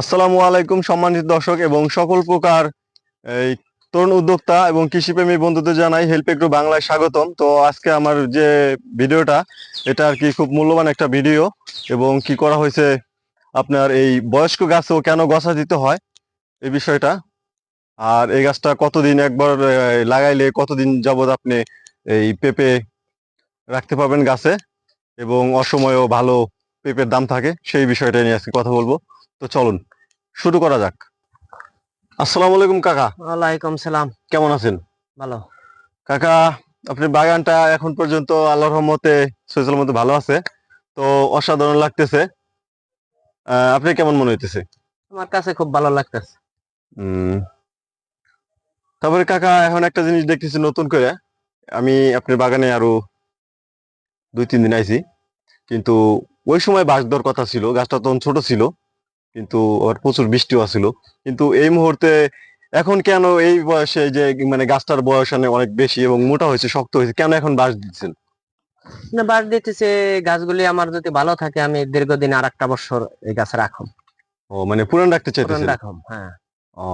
আসসালামু আলাইকুম, সম্মানিত দর্শক এবং সকল প্রকার, এই তরুণ উদ্যোক্তা এবং কৃষিপ্রেমী বন্ধুদের জানাই হেল্প একটু বাংলায় স্বাগতম। তো আজকে আমার যে ভিডিওটা, এটা আর কি খুব মূল্যবান একটা ভিডিও এবং কি করা হয়েছে আপনার এই বয়স্ক গাছেও কেন গছা দিতে হয়, এই বিষয়টা। আর এই গাছটা কতদিন একবার লাগাইলে কতদিন যাবত আপনি এই পেঁপে রাখতে পারবেন গাছে এবং অসময়েও ভালো পেঁপের দাম থাকে, সেই বিষয়টা নিয়ে আজকে কথা বলব। তো চলুন শুরু করা যাক। আসসালামু আলাইকুম কাকা। ওয়ালাইকুম সালাম। কেমন আছেন? ভালো। কাকা আপনার বাগানটা এখন পর্যন্ত আল্লাহর রহমতে সৈসলের মধ্যে ভালো আছে তো অসাধারণ লাগতেছে। আপনি কেমন মনে হইতেছে? আমার কাছে খুব ভালো লাগতেছে। তারপরে কাকা এখন একটা জিনিস দেখতেছি নতুন করে। আমি আপনার বাগানে আরও দুই তিন দিন আইছি। কিন্তু ওই সময় বাঁশ দেওয়ার কথা ছিল গাছটা তখন ছোট ছিল। কিন্তু আবার প্রচুর বৃষ্টিও আছিল। কিন্তু এই মুহূর্তে এখন কেন এই বয়সে যে মানে গাছটার বয়স অনেক- বেশি এবং মোটা হয়েছে শক্ত হয়েছে কেন এখন বাঁশ দিচ্ছেন? না বাদ দিতেছে গাছগুলি আমার যদি ভালো থাকে আমি দীর্ঘদিন আর একটা বছর এই গাছ রাখুম। ও মানে পুরান রাখতে চাইতেছেন? রাখুম হ্যাঁ।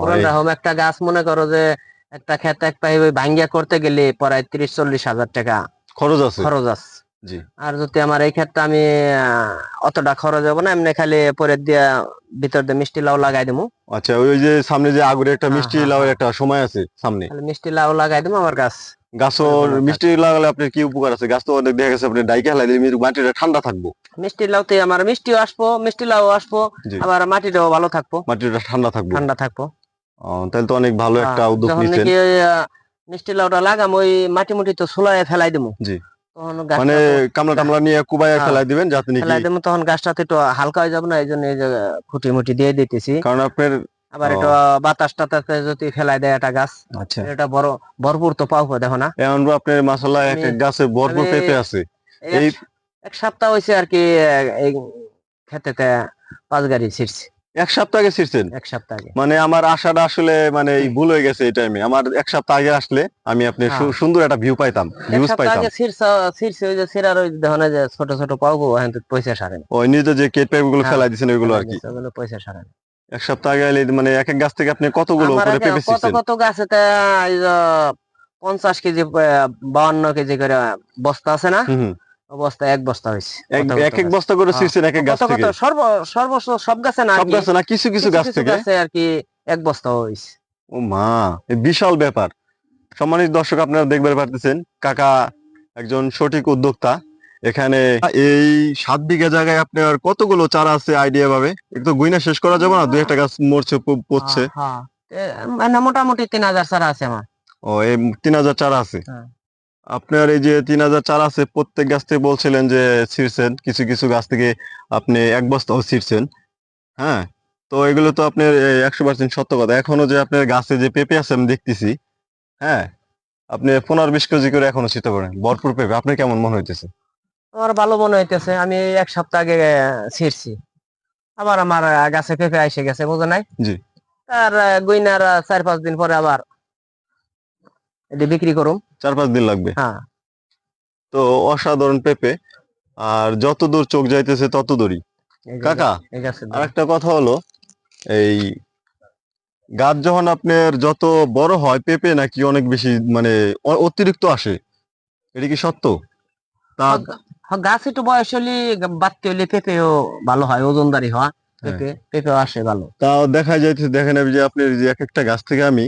পুরান রাখুম। একটা গাছ মনে করো যে একটা ক্ষেত এক পাই ভাঙ্গিয়া করতে গেলে প্রায় তিরিশ চল্লিশ হাজার টাকা খরচ আছে? খরচ আছে। আর যদি আমার এই ক্ষেত্রে আমি আহ, অতটা খরচ হবে না এমনি খালি পরে দিয়া ভিতর দিয়ে মিষ্টি লাউ লাগাই দেবো আচ্ছা ওই যে সামনে যে আগুরে একটা হ্যাঁ, মিষ্টি হ্যাঁ, লাউয়ের হ্যাঁ। একটা সময় আছে সামনে। মিষ্টি লাউ লাগাই দেবো আমার গাছ। গাছও মিষ্টি লাগালে আপনার কি উপকার আছে? গাছ তো অনেক দেখা গেছে আপনি ডাইকে হেলাই দিলে মাটিটা ঠান্ডা থাকব। মিষ্টি লাউতে আমার মিষ্টিও আসব মিষ্টি লাউ আসব আবার মাটিটাও ভালো থাকব। মাটিটা ঠান্ডা থাকব। ঠান্ডা থাকব। তাহলে তো অনেক ভালো একটা উদ্যোগ নিচ্ছেন। মিষ্টি লাউটা লাগাম ওই মাটি মুটি তো সোলায় ফেলাই দেবো জি। মানে কামলা টামলা নিয়ে কুবাইয়া হ্যাঁ। ফেলাই দিবেন যাতে নাকি? ফেলাই দেবো তখন গাছটা একটু হালকা হয়ে যাবে না এই জন্য এই খুঁটি মুটি দিয়ে দিতেছি। কারণ আপনার আবার ও। একটু বাতাস টাতাসে যদি ফেলাই দেয় একটা গাছ আচ্ছা। এটা বড় ভরপুর তো পাও দেখো না? এখন আপনার মাসালা এক গাছে ভরপুর পেঁপে আছে। এই এক- এক সপ্তাহ হয়েছে আর কি এই খেতেতে পাঁচ গাড়ি ছিড়ছি। এক সপ্তাহ আগে ছিড়ছেন? এক সপ্তাহ আগে। মানে আমার আশাটা আসলে মানে এই ভুল হয়ে গেছে এই টাইমে আমার এক সপ্তাহ আগে আসলে আমি আপনি হ্যাঁ। সুন্দর একটা ভিউ পাইতাম ভিউজ পাইতাম। আগে ছিড়ছে ছিড়ছে ওই যে ছিড়ার ওই দেখো না যে ছোট ছোট পাবো এখন তো পয়সা সারে না। ওই নিজে যে কেট পেঁপে গুলো হ্যাঁ, ফেলাই দিচ্ছেন ওইগুলো আর কি। ওগুলো পয়সা সারে না। এক সপ্তাহ আগে এলে মানে এক এক গাছ থেকে আপনি কতগুলো আগে পেঁপে কত কত গাছে তা পঞ্চাশ কেজি বাউন্ন কেজি করে বস্তা আছে না? বস্তা এক বস্তা হয়েছে এক এক বস্তা করে হ্যাঁ। এক এক গাছ থেকে? সর্ব সর্বস্ব সব গাছে না সব গাছে না কিছু কিছু গাছ থেকে? গাছে আর কি এক বস্তা হয়েছে ও মা বিশাল ব্যাপার। সম্মানিত দর্শক আপনারা দেখতে পারতেছেন কাকা একজন সঠিক উদ্যোক্তা। এখানে এই সাত বিঘা জায়গায় আপনার কতগুলো চারা আছে আইডিয়া ভাবে? একটু গুইনা শেষ করা যাবে না দুই একটা গাছ মরছে প- পচছে হ্যাঁ, হ্যাঁ। মানে মোটামুটি তিন হাজার চারা আছে আমার। ও এই তিন হাজার চারা আছে। আপনার এই যে তিন হাজার চার আছে প্রত্যেক গাছ থেকে বলছিলেন যে ছিঁড়ছেন কিছু কিছু গাছ থেকে আপনি এক বস্তাও ছিঁড়ছেন হ্যাঁ? তো এগুলো তো আপনার একশো পার্সেন্ট সত্য কথা। এখনও যে আপনার গাছে যে পেঁপে আছে আমি দেখতেছি হ্যাঁ? আপনি পনেরো বিশ কেজি করে এখনও ছিতে পারেন ভরপুর পেঁপে। আপনার কেমন মনে হইতেছে? আমার ভালো মনে হইতেছে আমি এক সপ্তাহ আগে ছিঁড়ছি। আবার আমার গাছে পেঁপে এসে গেছে বুঝো নাই? জি। তার আহ, গুইনার চার পাঁচ দিন পরে আবার এটি বিক্রি করুম চার পাঁচ দিন লাগবে। হ্যাঁ। তো অসাধারণ পেঁপে আর যত দূর চোখ যাইতেছে তত দূরই। কাকা আর একটা কথা হলো এই গাছ যখন আপনার যত বড় হয় পেঁপে নাকি অনেক বেশি মানে অতিরিক্ত আসে। এটা কি সত্য? তা গাছ একটু বয়স হলে বাড়তে হলে পেঁপেও ভালো হয় ওজনদারি হওয়া হ্যাঁ। পেঁপে আসে ভালো। তাও দেখা যাইতেছে দেখেন আমি যে আপনার যে এক একটা গাছ থেকে আমি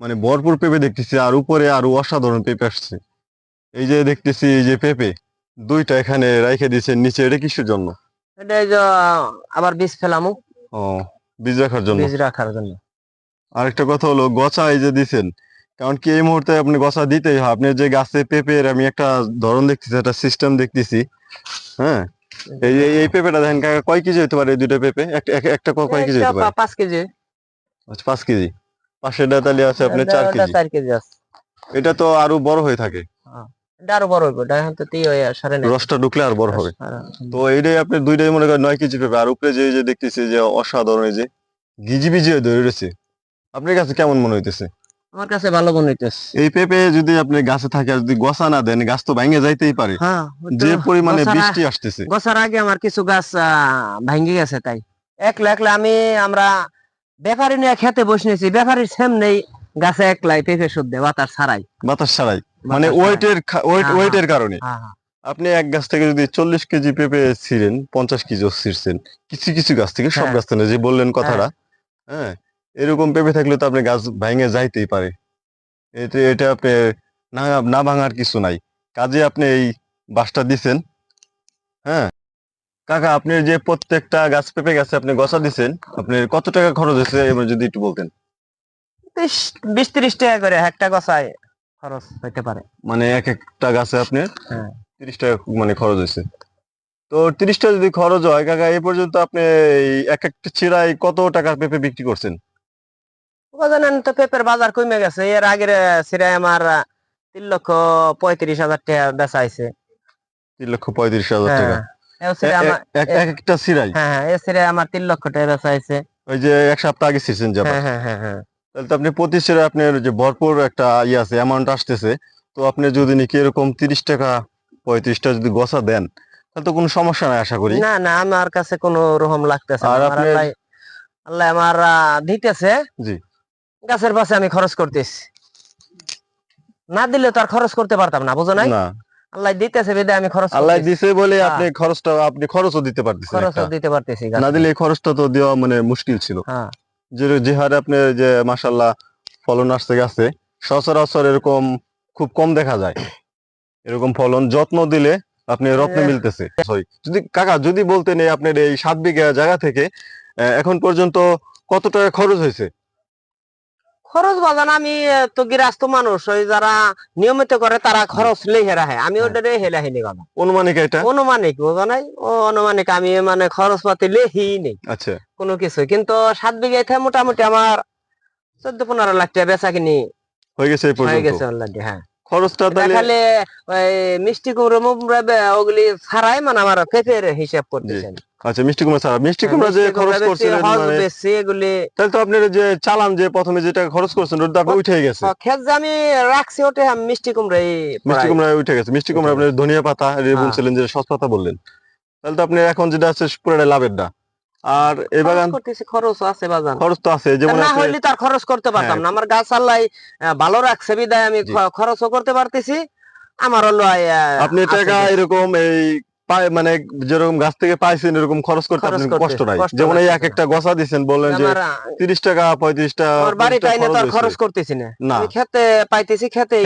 মানে ভরপুর পেঁপে দেখতেছি আর উপরে আরও অসাধারণ পেঁপে আসছে। এই যে দেখতেছি এই যে পেঁপে দুইটা এখানে রাইখে দিয়েছেন নিচে এটা কিসের জন্য? এটা এই যে আবার বীজ ফেলামু। ও বীজ রাখার জন্য। বীজ রাখার জন্য। আরেকটা কথা হলো গছা এই যে দিছেন কারণ কি এই মুহূর্তে আপনি গছা দিতেই হয়? আপনি যে গাছে পেঁপের আমি একটা ধরন দেখতেছি একটা সিস্টেম দেখতেছি হ্যাঁ? এই যে এই পেঁপেটা দেখেন কয় কেজি হতে পারে এই দুটো পেঁপে? একটা কয় কেজি হতে পারে? পাঁচ কেজি। আচ্ছা পাঁচ কেজি। পাশের ডাতালি আছে আপনার চার কেজি। চার কেজি আছে। এটা তো আরও বড় হয়ে থাকে। এটা আরও বড় হইব এটা এখন তো তি হয়ে সাড়ে নয় রসটা ঢুকলে আর বড় হবে। তো এইটাই আপনি দুইটাই মনে করেন নয় কেজি পেঁপে। আর উপরে যে যে দেখতেছি যে অসাধারণ যে গিজি বিজি হয়ে ধরে রয়েছে আপনার কাছে কেমন মনে হইতেছে? আমার কাছে ভালো মনে হইতেছে। এই পেঁপে যদি আপনি গাছে থাকে যদি গছা না দেন গাছ তো ভেঙে যাইতেই পারে। হ্যাঁ যে পরিমাণে বৃষ্টি আসতেছে। গছার আগে আমার কিছু গাছ ভাঙ্গি গেছে তাই। একলা একলা আমি আমরা ব্যাপারী নিয়ে খেতে বসেছি ব্যাপারীর সেম নেই গাছে একলাই পেঁপে শুদ্ধে বাতাস ছাড়াই। বাতাস ছাড়াই? মানে ওয়েটের ওয়েট হ্যাঁ, ওয়েটের কারণে? হ্যাঁ, হ্যাঁ। আপনি এক গাছ থেকে যদি চল্লিশ কেজি পেঁপে ছিলেন পঞ্চাশ কেজিও ছিঁড়ছেন কিছু কিছু গাছ থেকে সব হ্যাঁ। গাছ থেকে যে বললেন কথাটা হ্যাঁ। এরকম পেঁপে থাকলে তো আপনি গাছ ভেঙে যাইতেই পারে। এটা এটা আপনি না না ভাঙার কিছু নাই। কাজে আপনি এই বাসটা দিছেন হ্যাঁ কাকা আপনি যে প্রত্যেকটা গাছ পেঁপে গাছে আপনি গছা দিছেন আপনার কত টাকা খরচ হয়েছে এবার যদি একটু বলতেন? বিশ- ত্রিশ টাকা করে একটা গছায় খরচ হইতে পারে। মানে এক একটা গাছে আপনার হ্যাঁ। তিরিশ টাকা মানে খরচ হয়েছে। তো তিরিশ টাকা যদি খরচ হয় কাকা এই পর্যন্ত আপনি এক একটা ছিড়াই কত টাকার পেঁপে বিক্রি করছেন? জানেন তো পেঁপের বাজার কমে গেছে। এর আগের সিরাই আমার তিন লক্ষ পঁয়ত্রিশ হাজার টাকা বেচা হয়েছে। তিন লক্ষ পঁয়ত্রিশ হাজার টাকা। সিরাই আমার এক এক একটা ছিড়াই হ্যাঁ হ্যাঁ এ সিরাই আমার তিন লক্ষ টাকা বেচা হয়েছে। ওই যে এক সপ্তাহ আগে ছিড়ছেন যাবে হ্যাঁ হ্যাঁ হ্যাঁ হ্যাঁ। তাহলে তো আপনি প্রতি ছিড়ে আপনার যে ভরপুর একটা ইয়ে আছে অ্যামাউন্ট আসতেছে। তো আপনি যদি নাকি এরকম তিরিশ টাকা পঁয়ত্রিশটা যদি গছা দেন তাহলে তো কোনো সমস্যা নাই আশা করি। না না আমার কাছে কোনো রকম লাগতেছে আর আল্লাহ আমার দিতেছে। জি। গাছের পাশে আমি খরচ করতেছি। না দিলে তো আর খরচ করতে পারতাম না বুঝো নাই? না। আল্লাহ দিতেছে বিদায় আমি খরচ আল্লাহ দিছে বলে হ্যাঁ। আপনি খরচটা আপনি খরচও দিতে পারতেছেন খরচও দিতে পারতেছি না দিলে এই খরচটা তো দেওয়া মানে মুশকিল ছিল। হ্যাঁ। যে যে হারে আপনি যে মাসাল্লাহ ফলন গেছে সচরাচর এরকম খুব কম দেখা যায়। এরকম ফলন যত্ন দিলে আপনি রত্ন হ্যাঁ। মিলতেছে। যদি কাকা যদি বলতেন এই আপনার এই সাত বিঘা জায়গা থেকে এখন পর্যন্ত কত টাকা খরচ হয়েছে? খরচ বাজান আমি তো গৃহস্থ মানুষ ওই যারা নিয়মিত করে তারা খরচ লেহে রাখে আমি হ্যাঁ। ওটা হেলে হিনি কথা অনুমানিক এটা? অনুমানিক বুঝো নাই? ও অনুমানিক আমি মানে খরচ পাতি লেহি নেই। আচ্ছা। কোনো কিছু কিন্তু সাত বিঘাইতে মোটামুটি আমার চোদ্দ পনেরো লাখ টাকা বেচা কিনি হয়ে গেছে হয়ে গেছে অলরেডি হ্যাঁ। খরচটা তাহলে মিষ্টি কুমড়ো মুমড়া ওগুলি ছাড়াই মানে আমার পেপের হিসাব করতেছেন। আচ্ছা মিষ্টি কুমড়া ছাড়া। মিষ্টি হ্যাঁ, কুমড়া যে খরচ করছিলেন মানে বেশি তাহলে তো আপনার যে চালান যে প্রথমে যে টাকা খরচ করছেন ওটা তো আপনার উঠে গেছে। যে আমি রাখছি ওটা মিষ্টি কুমড়াই মিষ্টি কুমড়া উঠে গেছে। মিষ্টি কুমড়া উঠে আপনার ধনিয়া পাতা হ্যাঁ। বলছিলেন যে সস পাতা বললেন। তাহলে তো আপনি এখন যেটা আছে পুরোটা লাভের না আর এই বাগান করতেছি খরচ আছে বাজান। খরচ তো আছে যেমন না আপনি- হইলে তার খরচ করতে পারতাম হ্যাঁ। না। আমার গাছ আল্লাহ ভালো রাখছে বিদায় আমি খরচও করতে পারতেছি। আমার হলো আপনি টাকা এরকম এই মানে যেরকম গাছ থেকে পাইছেন এরকম খরচ করতে করতে কষ্ট নাই। যেমন এই এক একটা গছা দিচ্ছেন বললেন যে তিরিশ টাকা পঁয়ত্রিশ টাকা পঞ্চাশ আইনে তো খরচ করতেছি না। খেতে পাইতেছি খেতে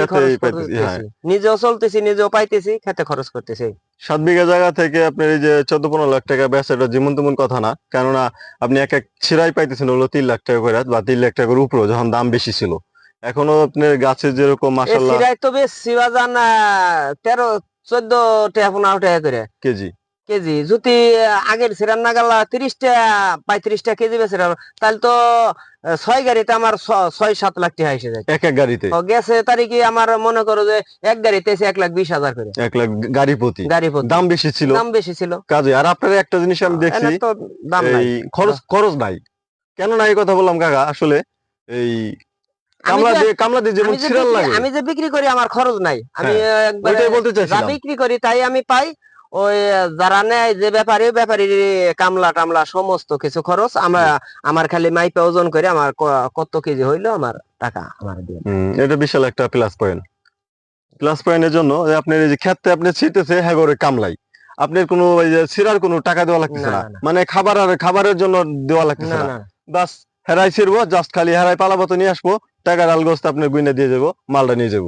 হ্যাঁ। নিজেও চলতেছি নিজেও পাইতেছি খেতে খরচ করতেছি। সাত বিঘা জায়গা থেকে আপনার এই যে চোদ্দ পনেরো লাখ টাকা বেচা এটা যেমন তেমন কথা না। কেননা আপনি এক এক ছিড়াই পাইতেছেন হলো তিন লাখ টাকা করে বা তিন লাখ টাকার উপরে যখন দাম বেশি ছিল। এখনও আপনার গাছের যেরকম মাসাল্লাহ তো বেশ সিবাজান তেরো চোদ্দ টাকা পনেরো টাকা করে। কেজি? কেজি। যদি আগের সিরান নাগালা তিরিশ টাকা পঁয়ত্রিশ টাকা কেজি বেছে তাহলে তো ছয় গাড়িতে আমার ছয় সাত লাখ টাকা এসে যায়। এক এক গাড়িতে? গেছে তারিখে আমার মনে করো যে এক গাড়িতে এসে এক লাখ বিশ হাজার করে। এক লাখ গাড়ি প্রতি? গাড়ি প্রতি। দাম বেশি ছিল? দাম বেশি ছিল। কাজে আর আপনার একটা জিনিস আমি দেখছি দাম খরচ খরচ নাই। কেন না এই কথা বললাম কাকা? আসলে এই কামলা দিয়ে কামলা দিয়ে যেমন আমি যে ছিড়াল বিক্রি- লাগে। আমি যে বিক্রি করি আমার খরচ নাই। আমি ওইটাই বলতে চাইছিলাম। বিক্রি করি তাই আমি পাই। ওই যারা নেয় যে ব্যাপারী ব্যাপারী কামলা টামলা সমস্ত কিছু খরচ আমরা আমার খালি মাইপে ওজন করে আমার কত কেজি হইল আমার টাকা আমার দিয়ে। এটা বিশাল একটা প্লাস পয়েন্ট প্লাস পয়েন্টের জন্য আপনার এই যে ক্ষেত্রে আপনি ছিটতেছে হ্যাঁ করে কামলাই। আপনার কোনো ছিড়ার কোনো টাকা দেওয়া লাগতেছে না। মানে খাবার আর খাবারের জন্য দেওয়া লাগতেছে না না। না। বাস হেরাই ছিড়বো জাস্ট খালি হেরাই পালাবো নিয়ে আসব টাকা ডাল গোস্ত আপনার গুইনে দিয়ে যাব মালটা নিয়ে যাব।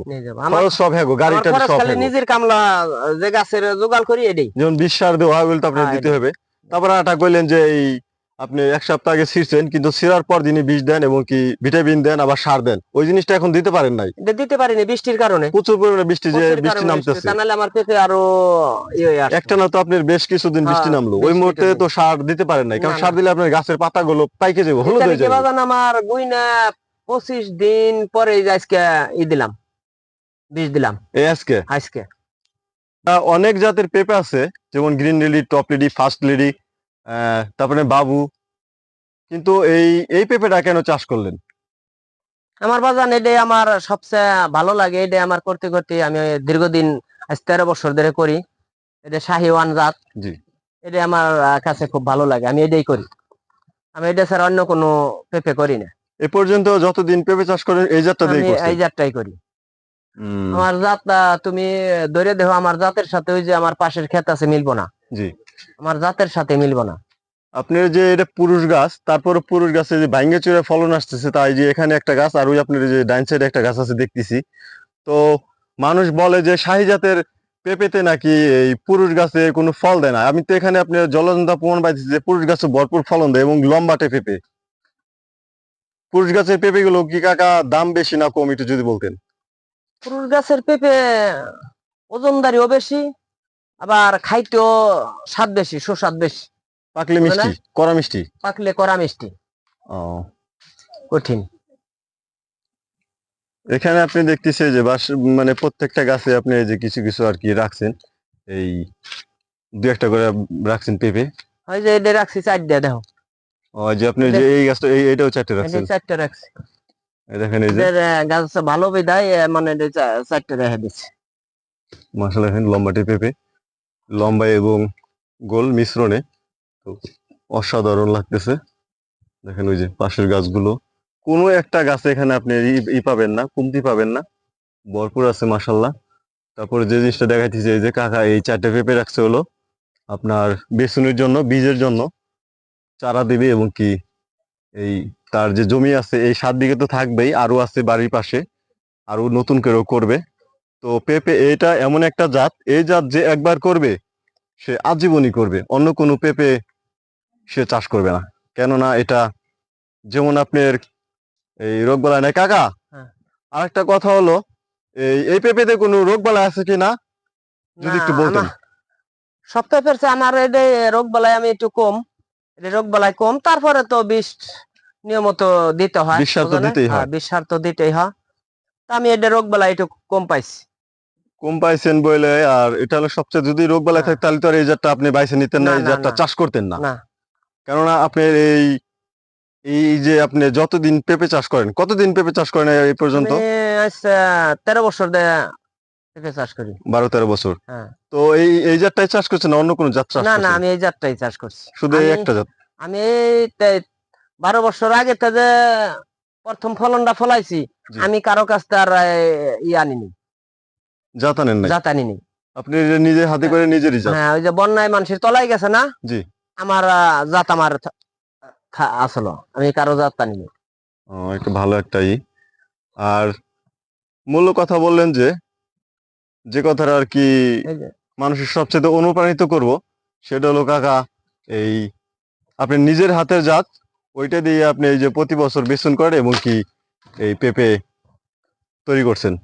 আমার সব আমার গাড়িটা সব নিজের কামলা যে গাছের জোগাড় করি এটাই। যেমন বিশ সার দেওয়া ওগুলো তো আপনার হ্যাঁ, দিতে হবে। তারপরে আটা কইলেন যে এই আপনি এক সপ্তাহ আগে ছিঁড়ছেন কিন্তু ছিঁড়ার পর যিনি বিষ দেন এবং কি ভিটামিন দেন আবার সার দেন ওই জিনিসটা এখন দিতে পারেন নাই? এটা দিতে পারিনি বৃষ্টির কারণে। প্রচুর পরিমাণে বৃষ্টি যে বৃষ্টি নামতেছে বৃষ্টি, তা নাহলে আমার পেঁপে আরও ইয়ে একটা না তো আপনার বেশ কিছুদিন বৃষ্টি হ্যাঁ, নামলো। ওই মুহূর্তে তো সার দিতে পারেন নাই। কারণ সার দিলে আপনার গাছের পাতাগুলো পাইকে যাবে হলুদ হয়ে যাবে। আমার গুইনা পঁচিশ দিন পরে আজকে ই দিলাম বিষ দিলাম। এই আজকে? আজকে। অনেক জাতের পেঁপে আছে যেমন green lily top lady first lady তারপরে বাবু। কিন্তু এই এই পেঁপেটা কেন চাষ করলেন? আমার বাজান এটাই আমার সবচেয়ে ভালো লাগে এটাই আমার করতে করতে আমি দীর্ঘদিন আজ তেরো বছর ধরে করি। এটা শাহি ওয়ান জাত। জি। এটাই আমার কাছে খুব ভালো লাগে আমি এটাই করি। আমি এটা ছাড়া অন্য কোনো পেঁপে করি না। এ পর্যন্ত যতদিন পেঁপে চাষ করেন এই জাতটা দিয়ে আমি এই জাতটাই করি। আমার জাতটা তুমি ধরে দেখো আমার জাতের সাথে ওই যে আমার পাশের ক্ষেত আছে মিলবো না। জি। আমার জাতের সাথে মিলবো না। আপনার যে এটা পুরুষ গাছ তারপরে পুরুষ গাছে যে ভাঙ্গে চুরে ফলন আসতেছে তাই যে এখানে একটা গাছ আর ওই আপনার যে ডাইন সাইডে একটা গাছ আছে দেখতেছি। তো মানুষ বলে যে শাহী জাতের পেঁপেতে নাকি এই পুরুষ গাছে কোনো ফল দেয় না। আমি তো এখানে আপনার জলজন্ত প্রমাণ পাইছি যে পুরুষ গাছে ভরপুর ফলন দেয় এবং লম্বাটে পেঁপে। পুরুষ গাছের পেঁপে গুলো কি কাকা দাম বেশি না কম একটু যদি বলতেন? পুরুষ গাছের পেঁপে ওজনদারিও বেশি আবার খাইতেও স্বাদ বেশি সুস্বাদ বেশি। পাকলে মিষ্টি কড়া মিষ্টি? পাকলে করা মিষ্টি। ও। কঠিন। এখানে আপনি দেখতেছে যে বাস মানে প্রত্যেকটা গাছে আপনি যে কিছু কিছু আর কি রাখছেন এই দু একটা করে রাখছেন পেঁপে। ওই যে এটা রাখছি চারটা দেখো। ওই যে আপনি যে এই গাছটা এই এটাও চারটে রাখছেন? চারটা রাখছি। দেখেন এই যে। গাছ ভালো বিদায় মানে চারটা রেখে দিচ্ছে। মাসালা দেখেন লম্বাটে পেঁপে। লম্বা এবং গোল মিশ্রণে তো অসাধারণ লাগতেছে। দেখেন ওই যে পাশের গাছগুলো। কোনো একটা গাছে এখানে আপনি ই- পাবেন না, কমতি পাবেন না। ভরপুর আছে মাসাল্লাহ তারপরে যে জিনিসটা দেখাইতেছে, এই যে কাকা এই চারটে পেঁপে রাখছে হলো আপনার বেসনের জন্য, বীজের জন্য। চারা দিবে এবং কি এই তার যে জমি আছে, এই সাত বিঘে তো থাকবেই আরও আছে বাড়ির পাশে। আরও নতুন করেও করবে। তো পেঁপে এটা এমন একটা জাত এই জাত যে একবার করবে সে আজীবনই করবে অন্য কোনো পেঁপে সে চাষ করবে না। কেননা এটা যেমন আপনার এই রোগবালা নেই। কাকা হ্যাঁ। আরেকটা কথা হলো এই এই পেঁপেতে কোনো রোগবালা আছে কিনা যদি একটু না, বলতেন। আমার- সব পেঁপের আমার এটা রোগ বালাই আমি একটু কম রোগ বালাই কম তারপরে তো বিষ নিয়মিত দিতে হয় বিষ সার তো দিতেই হয়। হ্যাঁ, বিষ সার তো দিতেই হয়। আমি এটা রোগ বালাই একটু কম পাইছি। কম পাইছেন বলে আর এটা হলো সবচেয়ে যদি রোগবালা হ্যাঁ। থাকে তাহলে তো আর এই জাতটা আপনি বাইছে নিতেন না এই জাতটা চাষ করতেন না। কেননা আপনার এই এই যে আপনি যতদিন পেঁপে চাষ করেন কতদিন পেঁপে চাষ করেন এই পর্যন্ত? আমি তেরো বছর পেঁপে চাষ করি। বারো তেরো বছর। হ্যাঁ। তো এই এই জাতটাই চাষ করছেন না অন্য কোনো জাত চাষ না না আমি এই জাতটাই চাষ করছি। শুধু এই একটা জাত? আমি বারো বছর আগে যে প্রথম ফলনটা ফলাইছি আমি কারও কাছ থেকে আর ই আনিনি। নাই? আপনি নিজে হাতে করে নিজেরই হ্যাঁ ওই যে বন্যায় মানুষের গেছে না? জি। আমার জাত আমার আসলো। আমি কারও জাত একটা ভালো একটা ই। আর মূল কথা বললেন যে যে কথাটা আর কি মানুষের সবচেয়ে অনুপ্রাণিত করব সেটা হলো কাকা এই আপনি নিজের হাতের জাত ওইটা দিয়ে আপনি এই যে প্রতি বছর বেসন করেন এবং কি এই পেঁপে তৈরি করছেন।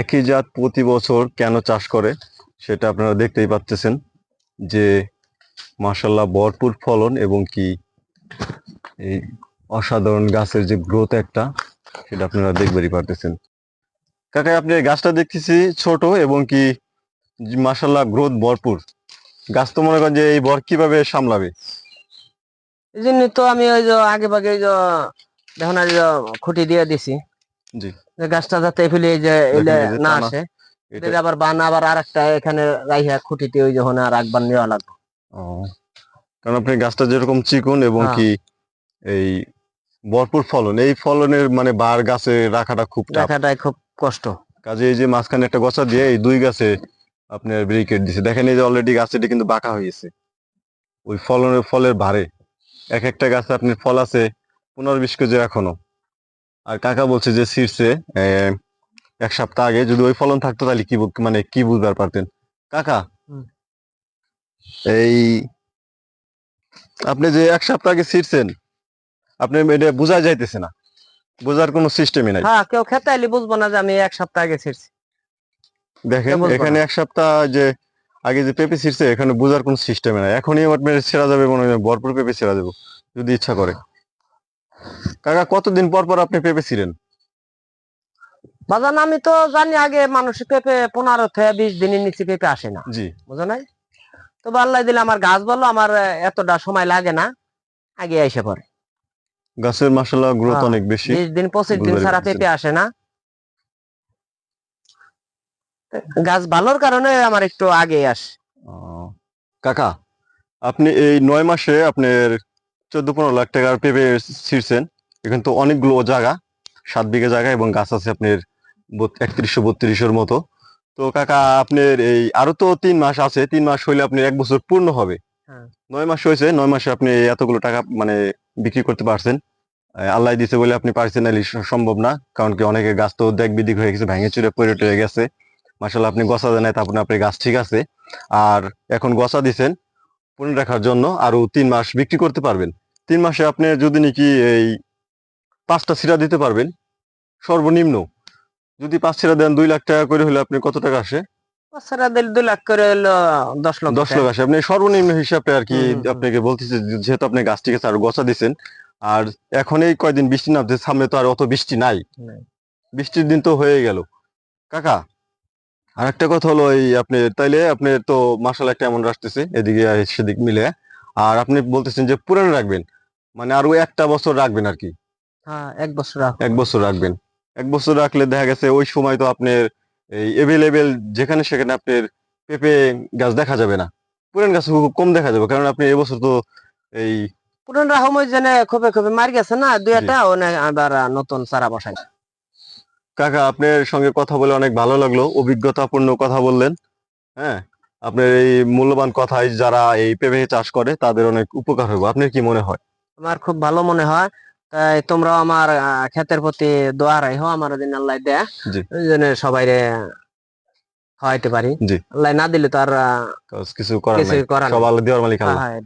একই জাত প্রতি বছর কেন চাষ করে সেটা আপনারা দেখতেই পাচ্ছেন যে মাসাল্লাহ ভরপুর ফলন এবং কি এই অসাধারণ গাছের যে গ্রোথ একটা সেটা আপনারা দেখবারই পারতেছেন। কাকা আপনি গাছটা দেখতেছি ছোট এবং কি মাসাল্লাহ গ্রোথ ভরপুর। গাছ তো মনে করেন যে এই বর কীভাবে সামলাবে? এই জন্য তো আমি ওই যে আগে ভাগে ওই যে দেখুন খুঁটি দিয়ে দিছি। জি। গাছটা যাতে ফেলে এই যে না। আসে এটা আবার বান আবার আর একটা এখানে রাইহা খুঁটিতে ওই যখন আর একবার নেওয়া লাগবে। ও, কারণ আপনি গাছটা যেরকম চিকন এবং হ্যাঁ। কি এই ভরপুর ফলন এই ফলনের মানে বার গাছে রাখাটা খুব টাফ দেখাটাই খুব কষ্ট। কাজে এই যে মাঝখানে একটা গছা দিয়ে এই দুই গাছে আপনার ব্রিকেট দিছে। দেখেন এই যে অলরেডি গাছটি কিন্তু বাঁকা হয়ে গেছে। ওই ফলনের ফলের ভারে। এক একটা গাছে আপনি ফল আছে পনেরো বিশ কেজি এখনও। আর কাকা বলছে যে শীর্ষে এক সপ্তাহ আগে যদি ওই ফলন থাকতো তাহলে কি মানে কি বুঝবার পারতেন? কাকা এই আপনি যে এক সপ্তাহ আগে ছিঁড়ছেন আপনি এটা বোঝা যাইতেছে না। বোঝার কোনো সিস্টেমই নাই। হ্যাঁ কেউ খেতে আইলে বুঝব না যে আমি এক সপ্তাহ আগে ছিড়ছি দেখেন এখানে এক সপ্তাহ যে আগে যে পেঁপে ছিঁড়ছে এখানে বোঝার কোনো সিস্টেমই নাই। এখনই আমার মেরে ছেড়া যাবে মনে হয় ভরপুর পেঁপে ছেড়া দেবো যদি ইচ্ছা করে। কাকা কতদিন পর পর আপনি পেঁপে ছিলেন? বাজান আমি তো জানি আগে মানুষ পেঁপে পনেরো থেকে বিশ দিনের নিচে পেঁপে আসে না। জি। বুঝো নাই? তো আল্লাহ দিলে আমার গাছ বলল আমার এতটা সময় লাগে না আগে এসে পড়ে। গাছের মাসাল্লাহ গ্রোথ হ্যাঁ, অনেক বেশি। বিশ দিন পঁচিশ দিন ছাড়া পেঁপে আসে না। গাছ ভালোর কারণে আমার একটু আগে আসে। কাকা আপনি এই নয় মাসে আপনার চোদ্দ পনেরো লাখ টাকার পেঁপে ছিঁড়ছেন। এখানে তো অনেকগুলো জায়গা সাত বিঘা জায়গা এবং গাছ আছে আপনার একত্রিশশো বত্রিশের মতো। তো কাকা আপনার এই আরও তো তিন মাস আছে তিন মাস হইলে আপনি এক বছর পূর্ণ হবে। হ্যাঁ। নয় মাস হয়েছে নয় মাসে আপনি এতগুলো টাকা মানে বিক্রি করতে পারছেন। আল্লাহ দিছে বলে আপনি স- সম্ভব না কারণ কি অনেকে গাছ তো দেখ বিদিক হয়ে গেছে ভেঙে চুরে পড়ে টরে গেছে। মাসাল্লাহ আপনি গছা দেন তারপরে আপনার গাছ ঠিক আছে। আর এখন গছা দিছেন পূর্ণ রাখার জন্য আরও তিন মাস বিক্রি করতে পারবেন তিন মাসে আপনি যদি নাকি এই পাঁচটা সিরা দিতে পারবেন সর্বনিম্ন যদি পাঁচ সিরা দেন দুই লাখ টাকা করে হলে আপনি কত টাকা আসে দিল দুই লাখ করে হলো দশ দশ। লাখ আসে আপনি সর্বনিম্ন হিসাবে আর কি। আপনাকে বলতেছে যেহেতু আপনি গাছ ঠিক আর গছা দিচ্ছেন আর এখন এই কয়দিন বৃষ্টি নামছে সামনে তো আর অত বৃষ্টি নাই। বৃষ্টির দিন তো হয়ে গেল কাকা আর একটা কথা হলো এই আপনি তাইলে আপনি তো মাসাল একটা এমন আসতেছে এদিকে সেদিক মিলে। আর আপনি বলতেছেন যে পুরানো রাখবেন মানে আরও একটা বছর রাখবেন আর কি। হ্যাঁ এক বছর রাখো। এক বছর রাখবেন। এক বছর রাখলে দেখা গেছে ওই সময় তো আপনার এই এভেলেবেল যেখানে সেখানে আপনার পেঁপে গাছ দেখা যাবে না। পুরান গাছ খুব কম দেখা যাবে কারণ আপনি এবছর তো এই পুরান রকমের জেনে খুবই খুবই মার গেছে না দুই। একটা আবার নতুন চারা বসাই কাকা আপনার সঙ্গে কথা বলে অনেক ভালো লাগল। অভিজ্ঞতাপূর্ণ কথা বললেন। হ্যাঁ আপনার এই মূল্যবান কথায় যারা এই পেঁপে চাষ করে তাদের অনেক উপকার হবে আপনার কি মনে হয়? আমার খুব ভালো মনে হয়। তাই তোমরাও আমার ক্ষেতের প্রতি দোয়া রাখো আমার দিন আল্লাহ দেয়। জন্য সবাই খাওয়াইতে পারি। আল্লাহ না দিলে তো আর কিছু করার সব আল্লাহ দেওয়ার মালিক হ্যাঁ, আল্লাহ। হ্যাঁ।